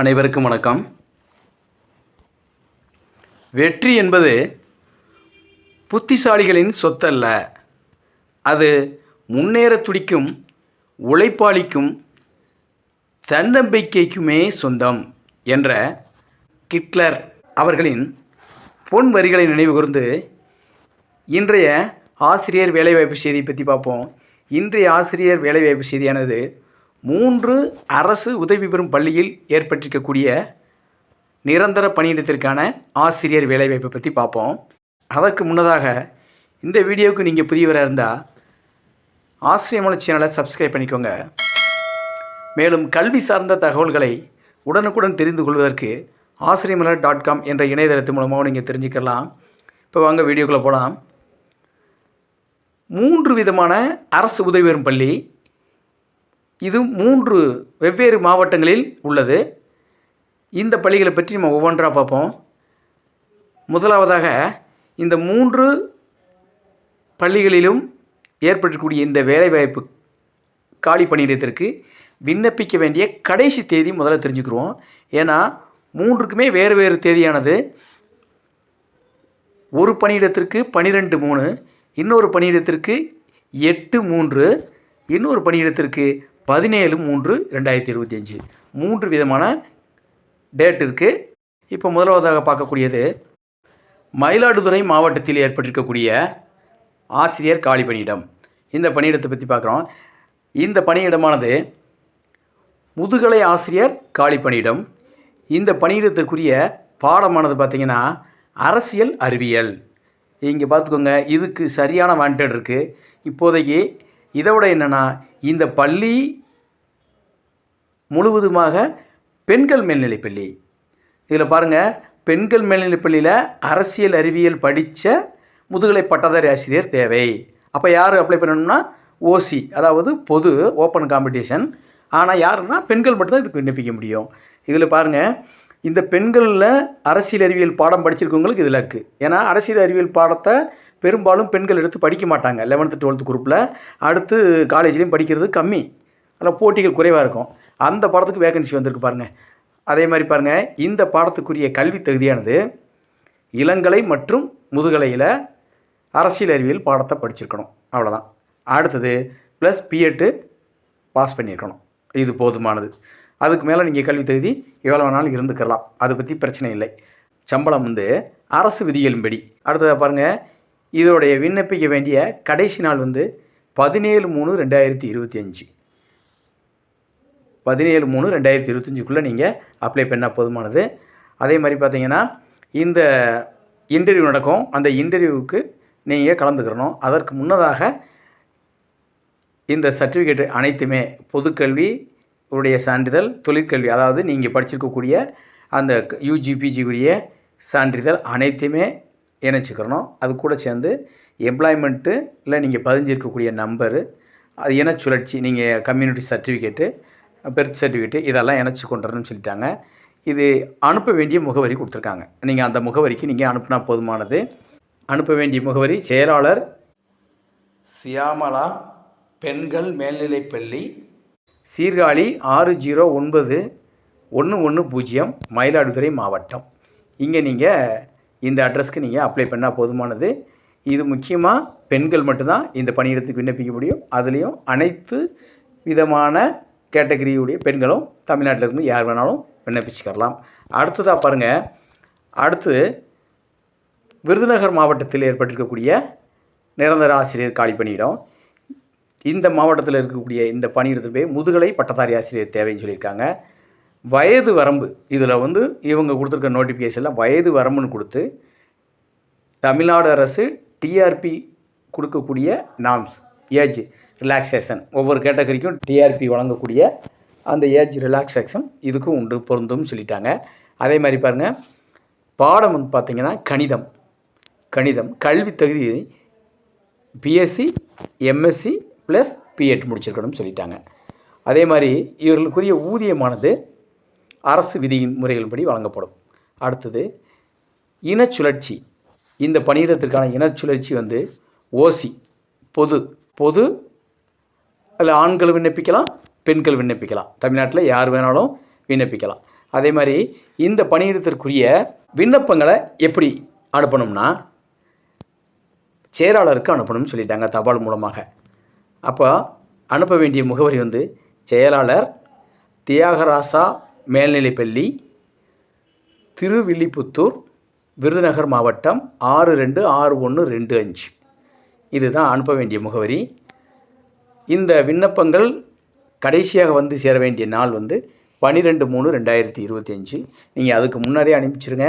அனைவருக்கும் வணக்கம். வெற்றி என்பது புத்திசாலிகளின் சொத்தல்ல. அது முன்னேற துடிக்கும் உழைப்பாளிக்கும் தன்னம்பிக்கைக்குமே சொந்தம் என்ற கிட்லர் அவர்களின் பொன் வரிகளை நினைவுகூர்ந்து இன்றைய ஆசிரியர் வேலைவாய்ப்பு செய்தியை பற்றி பார்ப்போம். இன்றைய ஆசிரியர் வேலைவாய்ப்பு செய்தியானது மூன்று அரசு உதவி பெறும் பள்ளியில் ஏற்பட்டிருக்கக்கூடிய நிரந்தர பணியிடத்திற்கான ஆசிரியர் வேலைவாய்ப்பை பற்றி பார்ப்போம். அதற்கு முன்னதாக இந்த வீடியோவுக்கு நீங்கள் புதியவராக இருந்தால் ஆசிரியமலை சேனலை சப்ஸ்கிரைப் பண்ணிக்கோங்க. மேலும் கல்வி சார்ந்த தகவல்களை உடனுக்குடன் தெரிந்து கொள்வதற்கு ஆசிரியமலர் டாட் காம் என்ற இணையதளத்து மூலமாக நீங்கள் தெரிஞ்சுக்கலாம். இப்போ வாங்க வீடியோக்குள்ளே போகலாம் மூன்று விதமான அரசு உதவி பெறும் பள்ளி. இது மூன்று வெவ்வேறு மாவட்டங்களில் உள்ளது. இந்த பள்ளிகளை பற்றி நம்ம ஒவ்வொன்றாக பார்ப்போம். முதலாவதாக இந்த மூன்று பள்ளிகளிலும் ஏற்பட்டிருக்கக்கூடிய இந்த வேலைவாய்ப்பு காலி பணியிடத்திற்கு விண்ணப்பிக்க வேண்டிய கடைசி தேதி முதல்ல தெரிஞ்சுக்கிறோம் ஏன்னா மூன்றுக்குமே வேறு வேறு தேதியானது. ஒரு பணியிடத்திற்கு பனிரெண்டு மூணு இன்னொரு பணியிடத்திற்கு எட்டு மூன்று இன்னொரு பணியிடத்திற்கு பதினேழு மூன்று ரெண்டாயிரத்தி இருபத்தி அஞ்சு. மூன்று விதமான டேட் இருக்குது இப்போ முதலாவதாக பார்க்கக்கூடியது மயிலாடுதுறை மாவட்டத்தில் ஏற்பட்டிருக்கக்கூடிய ஆசிரியர் காலி பணியிடம். இந்த பணியிடத்தை பற்றி பார்க்குறோம். இந்த பணியிடமானது முதுகலை ஆசிரியர் காலி பணியிடம். இந்த பணியிடத்திற்குரிய பாடமானது பார்த்திங்கன்னா அரசியல் அறிவியல். இங்கே பார்த்துக்கோங்க இதுக்கு சரியான வாண்டட் இருக்குது இப்போதைக்கு இதை விட என்னென்னா இந்த பள்ளி முழுவதுமாக பெண்கள் மேல்நிலைப் பள்ளி. இதில் பாருங்கள் பெண்கள் மேல்நிலைப் பள்ளியில் அரசியல் அறிவியல் படித்த முதுகலை பட்டதாரி ஆசிரியர் தேவை. அப்போ யார் அப்ளை பண்ணணும்னா ஓசி அதாவது பொது ஓப்பன் காம்படிஷன் ஆனால் யாருன்னா பெண்கள் மட்டும்தான் இதுக்கு விண்ணப்பிக்க முடியும். இதில் பாருங்கள் இந்த பெண்களில் அரசியல் அறிவியல் பாடம் படிச்சிருக்கவங்களுக்கு இதில் இருக்குது ஏன்னா அரசியல் அறிவியல் பாடத்தை பெரும்பாலும் பெண்கள் எடுத்து படிக்க மாட்டாங்க லெவன்த்து டுவெல்த்து குரூப்பில் அடுத்து காலேஜ்லேயும் படிக்கிறது கம்மி. அதில் போட்டிகள் குறைவாக இருக்கும். அந்த பாடத்துக்கு வேகன்சி வந்திருக்கு பாருங்கள் அதே மாதிரி பாருங்கள் இந்த பாடத்துக்குரிய கல்வி தகுதியானது இளங்கலை மற்றும் முதுகலையில் அரசியல் அறிவியல் பாடத்தை படிச்சிருக்கணும். அவ்வளோதான் அடுத்தது ப்ளஸ் பிஎட்டு பாஸ் பண்ணியிருக்கணும். இது போதுமானது. அதுக்கு மேலே நீங்கள் கல்வி தகுதி எவ்வளோ வேணாலும் இருந்துக்கலாம். அதை பற்றி பிரச்சனை இல்லை. சம்பளம் வந்து அரசு விதிகளின்படி அடுத்ததாக பாருங்கள் இதோடைய விண்ணப்பிக்க வேண்டிய கடைசி நாள் வந்து பதினேழு மூணு ரெண்டாயிரத்தி இருபத்தி அஞ்சு. பதினேழு மூணு ரெண்டாயிரத்தி இருபத்தஞ்சுக்குள்ளே நீங்கள் அப்ளை பண்ணால் போதுமானது. அதே மாதிரி பார்த்தீங்கன்னா இந்த இன்டர்வியூ நடக்கும். அந்த இன்டர்வியூவுக்கு நீங்கள் கலந்துக்கிறணும். அதற்கு முன்னதாக இந்த சர்டிஃபிகேட் அனைத்துமே பொதுக்கல்வி உடைய சான்றிதழ் தொழிற்கல்வி அதாவது நீங்கள் படிச்சிருக்கக்கூடிய அந்த யூஜிபிஜி உரிய சான்றிதழ் அனைத்துமே இணைச்சிக்கிறணும் அது கூட சேர்ந்து எம்ப்ளாய்மெண்ட்டு இல்லை நீங்கள் பதிஞ்சிருக்கக்கூடிய நம்பரு அது இன சுழற்சி நீங்கள் கம்யூனிட்டி சர்டிஃபிகேட்டு பெர்த் சர்டிஃபிகேட்டு இதெல்லாம் இணைச்சி கொண்டு வரணும்னு சொல்லிட்டாங்க. இது அனுப்ப வேண்டிய முகவரி கொடுத்துருக்காங்க. நீங்கள் அந்த முகவரிக்கு நீங்கள் அனுப்புனா போதுமானது. அனுப்ப வேண்டிய முகவரி செயலாளர் சியாமலா பெண்கள் மேல்நிலைப்பள்ளி சீர்காழி ஆறு ஜீரோ ஒன்பது ஒன்று ஒன்று பூஜ்ஜியம் மயிலாடுதுறை மாவட்டம். இங்கே நீங்கள் இந்த அட்ரஸ்க்கு நீங்கள் அப்ளை பண்ணால் போதுமானது. இது முக்கியமாக பெண்கள் மட்டும்தான் இந்த பணியிடத்துக்கு விண்ணப்பிக்க முடியும். அதுலேயும் அனைத்து விதமான கேட்டகரியுடைய பெண்களும் தமிழ்நாட்டில் இருந்து யார் வேணாலும் விண்ணப்பிச்சுக்கலாம். அடுத்ததாக பாருங்கள் அடுத்து விருதுநகர் மாவட்டத்தில் ஏற்பட்டிருக்கக்கூடிய நிரந்தர ஆசிரியர் காலி பணியிடம். இந்த மாவட்டத்தில் இருக்கக்கூடிய இந்த பணியிடத்துக்கு போய் முதுகலை பட்டதாரி ஆசிரியர் தேவைன்னு சொல்லியிருக்காங்க. வயது வரம்பு. இதில் வந்து இவங்க கொடுத்துருக்க நோட்டிஃபிகேஷனில் வயது வரம்புன்னு கொடுத்து தமிழ்நாடு அரசு டிஆர்பி கொடுக்கக்கூடிய நாம்ஸ் ஏஜ் ரிலாக்ஸேஷன் ஒவ்வொரு கேட்டகரிக்கும் டிஆர்பி வழங்கக்கூடிய அந்த ஏஜ் ரிலாக்ஸேஷன் இதுக்கும் உண்டு பொருந்தும்னு சொல்லிட்டாங்க. அதே மாதிரி பாருங்கள் பாடம் வந்து பார்த்திங்கன்னா கணிதம். கணிதம் கல்வி தகுதி பிஎஸ்சி எம்எஸ்சி ப்ளஸ் பிஎட் முடிச்சிருக்கணும்னு சொல்லிட்டாங்க. அதே மாதிரி இவர்களுக்குரிய ஊதியமானது அரசு விதியின் முறைகளின்படி வழங்கப்படும். அடுத்தது இனச்சுழற்சி. இந்த பணியிடத்திற்கான இனச்சுழற்சி வந்து ஓசி பொது பொது அதில் ஆண்கள் விண்ணப்பிக்கலாம் பெண்கள் விண்ணப்பிக்கலாம். தமிழ்நாட்டில் யார் வேணாலும் விண்ணப்பிக்கலாம். அதே மாதிரி இந்த பணியிடத்திற்குரிய விண்ணப்பங்களை எப்படி அனுப்பணும்னா செயலாளருக்கு அனுப்பணும்னு சொல்லிட்டாங்க தபால் மூலமாக. அப்போ அனுப்ப வேண்டிய முகவரி வந்து செயலாளர் தியாகராசா மேல்நிலைப்பள்ளி திருவில்லிபுத்தூர் விருதுநகர் மாவட்டம் ஆறு ரெண்டு ஆறு ஒன்று ரெண்டு அஞ்சு. இதுதான் அனுப்ப வேண்டிய முகவரி. இந்த விண்ணப்பங்கள் கடைசியாக வந்து சேர வேண்டிய நாள் வந்து பன்னிரெண்டு மூணு ரெண்டாயிரத்தி இருபத்தி அஞ்சு. நீங்கள் அதுக்கு முன்னாடியே அனுப்பிச்சிருங்க.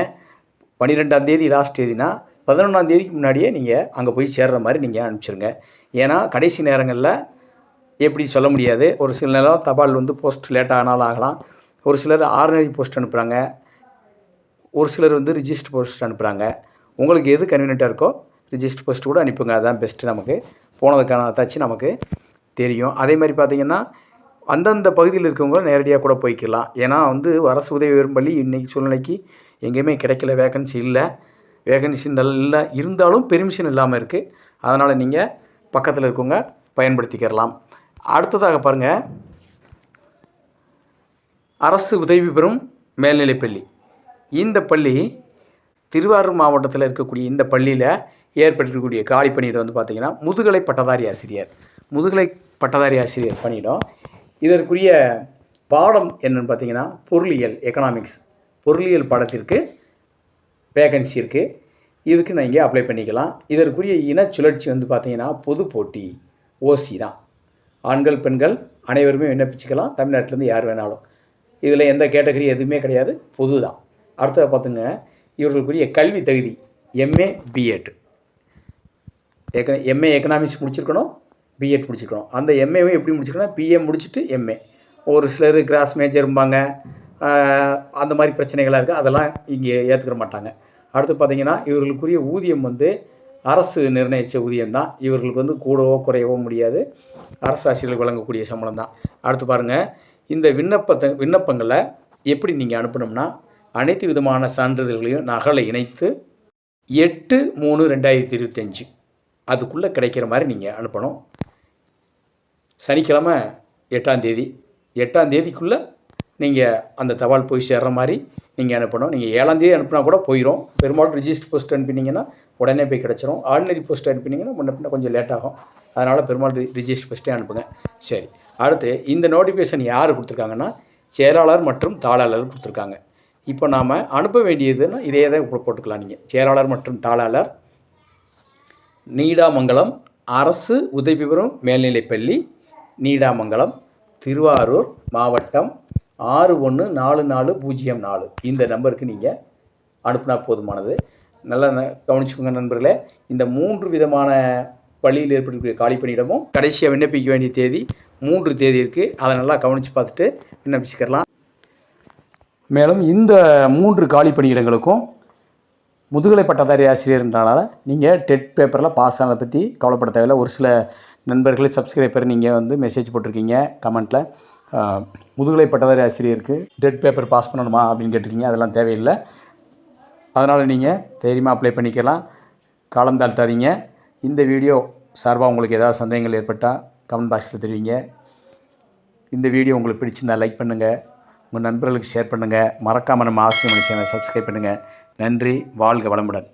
பன்னிரெண்டாம் தேதி லாஸ்ட் தேதினா பதினொன்றாம் தேதிக்கு முன்னாடியே நீங்கள் அங்கே போய் சேர்ற மாதிரி நீங்கள் அனுப்பிச்சிருங்க. ஏன்னா கடைசி நேரங்களில் எப்படி சொல்ல முடியாது. ஒரு சில நேரம் தபால் வந்து போஸ்ட் லேட் ஆனாலும் ஆகலாம். ஒரு சிலர் ஆர்டினரி போஸ்ட் அனுப்புகிறாங்க ஒரு சிலர் வந்து ரிஜிஸ்டர் போஸ்ட் அனுப்புகிறாங்க உங்களுக்கு எது கன்வீனியண்ட்டாக இருக்கோ ரிஜிஸ்டர் போஸ்ட் கூட அனுப்புங்க அதுதான் பெஸ்ட்டு நமக்கு. போனதுக்கான தச்சு நமக்கு தெரியும். அதே மாதிரி பார்த்திங்கன்னா அந்தந்த பகுதியில் இருக்கவங்க நேரடியாக கூட போய்க்கலாம் ஏன்னா வந்து அரசு உதவி பெறும் பள்ளி இன்றைக்கி சூழ்நிலைக்கு எங்கேயுமே கிடைக்கல. வேகன்சி இல்லை. வேகன்சி நல்லா இருந்தாலும் பெர்மிஷன் இல்லாமல் இருக்குது அதனால் நீங்கள் பக்கத்தில் இருக்கவங்க பயன்படுத்திக்கிறலாம் அடுத்ததாக பாருங்கள் அரசு உதவி பெறும் மேல்நிலைப்பள்ளி இந்த பள்ளி திருவாரூர் மாவட்டத்தில் இருக்கக்கூடிய இந்த பள்ளியில் ஏற்பட்டிருக்கக்கூடிய காலி பணியிடம் வந்து பார்த்திங்கன்னா முதுகலை பட்டதாரி ஆசிரியர் முதுகலை பட்டதாரி ஆசிரியர் பணியிடம். இதற்குரிய பாடம் என்னென்னு பார்த்தீங்கன்னா பொருளியல் எக்கனாமிக்ஸ் பொருளியல் பாடத்திற்கு வேகன்சி இருக்குது இதுக்கு நான் இங்கே அப்ளை பண்ணிக்கலாம். இதற்குரிய இன சுழற்சி வந்து பார்த்திங்கன்னா பொது போட்டி ஓசி தான். ஆண்கள் பெண்கள் அனைவருமே விண்ணப்பிச்சுக்கலாம். தமிழ்நாட்டிலேருந்து யார் வேணாலும். இதில் எந்த கேட்டகரி எதுவுமே கிடையாது. பொது தான் அடுத்தது பார்த்துங்க. இவர்களுக்குரிய கல்வி தகுதி எம்ஏ பிஎட் எக்க எம்ஏ எக்கனாமிக்ஸ் முடிச்சிருக்கணும் பிஎட் முடிச்சிருக்கணும். அந்த எம்ஏவும் எப்படி முடிச்சிருக்கணும்? பிஏ முடிச்சுட்டு எம்ஏ ஒரு சிலர் கிராஸ் மேஜர்ம்பாங்க ஆஹ் அந்த மாதிரி பிரச்சனைகளாக இருக்குது அதெல்லாம் இங்கே ஏற்றுக்கிற மாட்டாங்க. அடுத்து பார்த்திங்கன்னா இவர்களுக்குரிய ஊதியம் வந்து அரசு நிர்ணயித்த ஊதியம் தான். இவர்களுக்கு வந்து கூடவோ குறையவோ முடியாது. அரசு ஆசிரியர்களுக்கு வழங்கக்கூடிய சம்பளம் தான். அடுத்து பாருங்கள் இந்த விண்ணப்பத்தை விண்ணப்பங்களை எப்படி நீங்கள் அனுப்பணும்னா அனைத்து விதமான சான்றிதழ்களையும் நகலை இணைத்து எட்டு மூணு ரெண்டாயிரத்தி இருபத்தஞ்சி அதுக்குள்ளே கிடைக்கிற மாதிரி நீங்கள் அனுப்பணும். சனிக்கிழமை எட்டாம் தேதி. எட்டாம் தேதிக்குள்ளே நீங்கள் அந்த தபால் போய் சேர்ற மாதிரி நீங்கள் அனுப்பணும். நீங்கள் ஏழாம் தேதி அனுப்புனா கூட போயிடும் பெரும்பாலும் ரிஜிஸ்டர் போஸ்ட் அனுப்பினீங்கன்னா உடனே போய் கிடச்சிரும். ஆர்டினரி போஸ்ட் அனுப்பினீங்கன்னா முன்ன பின்ன கொஞ்சம் லேட் ஆகும். அதனால் பெரும்பாலும் ரிஜிஸ்டர் ஃபஸ்ட்டே அனுப்புங்க. சரி. அடுத்து இந்த நோட்டிஃபிகேஷன் யார் கொடுத்துருக்காங்கன்னா செயலாளர் மற்றும் தாளாளர் கொடுத்துருக்காங்க. இப்போ நாம் அனுப்ப வேண்டியதுன்னா இதே தான் போட்டுக்கலாம் நீங்கள் செயலாளர் மற்றும் தாளாளர் நீடாமங்கலம் அரசு உதவி பெறும் மேல்நிலைப்பள்ளி நீடாமங்கலம் திருவாரூர் மாவட்டம் ஆறு ஒன்று நாலு நாலு பூஜ்ஜியம் நாலு. இந்த நம்பருக்கு நீங்கள் அனுப்புனா போதுமானது. நல்லா ந- கவனிச்சுக்கோங்க நண்பர்களே. இந்த மூன்று விதமான பள்ளியில் ஏற்படக்கூடிய காலி பணியிடமும் கடைசியாக விண்ணப்பிக்க வேண்டிய தேதி மூன்று தேதி இருக்குது அதை நல்லா கவனித்து பார்த்துட்டு விண்ணப்பிச்சுக்கலாம். மேலும் இந்த மூன்று காலி பணியிடங்களுக்கும் முதுகலை பட்டதாரி ஆசிரியர்ன்றனால நீங்கள் டெட் பேப்பரில் பாஸ் ஆனதை பற்றி கவலைப்பட தேவையில்லை. ஒரு சில நண்பர்களே சப்ஸ்கிரைபர் நீங்கள் வந்து மெசேஜ் போட்டிருக்கீங்க கமெண்ட்டில் முதுகலை பட்டதாரி ஆசிரியருக்கு டெட் பேப்பர் பாஸ் பண்ணணுமா அப்படின்னு கேட்டிருக்கீங்க. அதெல்லாம் தேவையில்லை. அதனால் நீங்கள் தைரியமாக அப்ளை பண்ணிக்கலாம். காலம் தாழ்த்தாதீங்க இந்த வீடியோ சார்பாக உங்களுக்கு ஏதாவது சந்தேகங்கள் ஏற்பட்டால் கமெண்ட் பாக்ஸில் தெரிவிங்க. இந்த வீடியோ உங்களுக்கு பிடிச்சிருந்தா லைக் பண்ணுங்கள் உங்கள் நண்பர்களுக்கு ஷேர் பண்ணுங்கள் மறக்காமல் நம்ம ஆசிரியர் மனுஷனை சப்ஸ்கிரைப் பண்ணுங்கள் நன்றி. வாழ்க வளமுடன்.